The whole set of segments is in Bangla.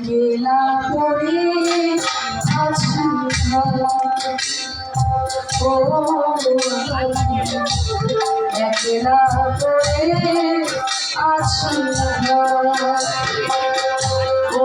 মেলা করে আছি একলা করে আছি ও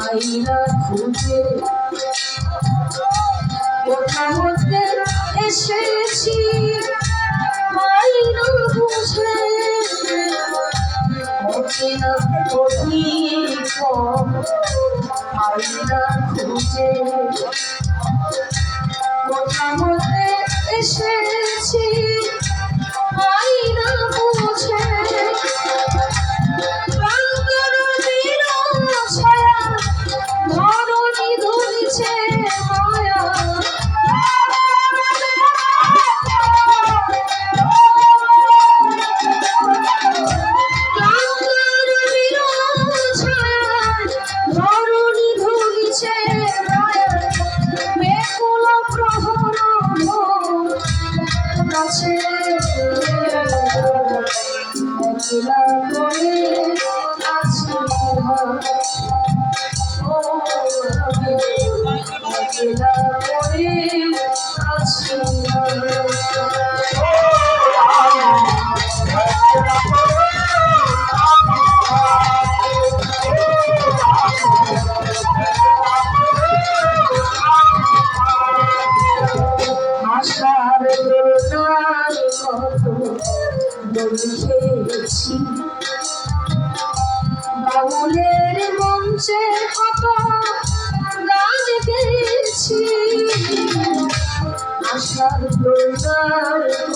আইনা খুঁজে কোথা হতে এসেছি মাইনা বুঝে অচেনা অধিক আইনা বলেছি বাউলের মঞ্চে কত গান গেয়েছি আশার দোকান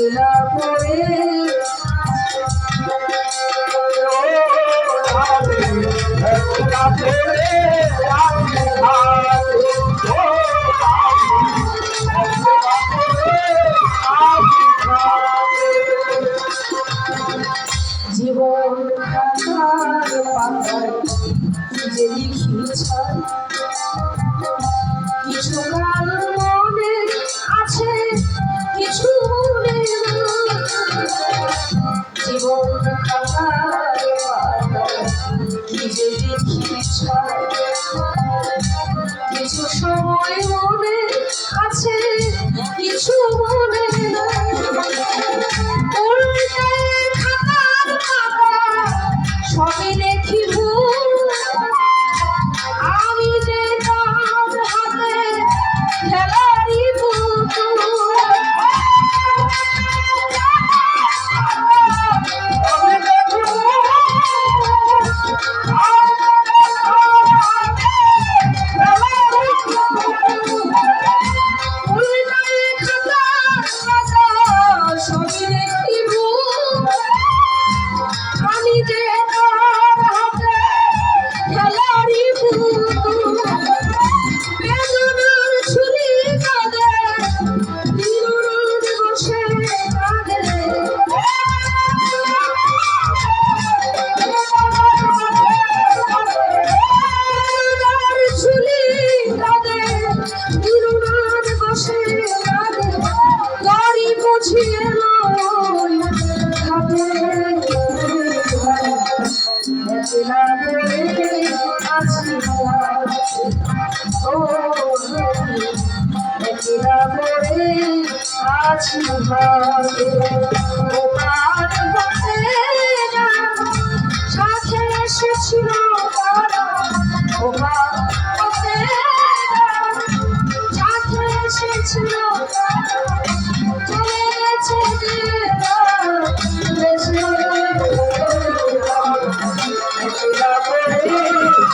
love, love, love, love, সময় আছি ভাবে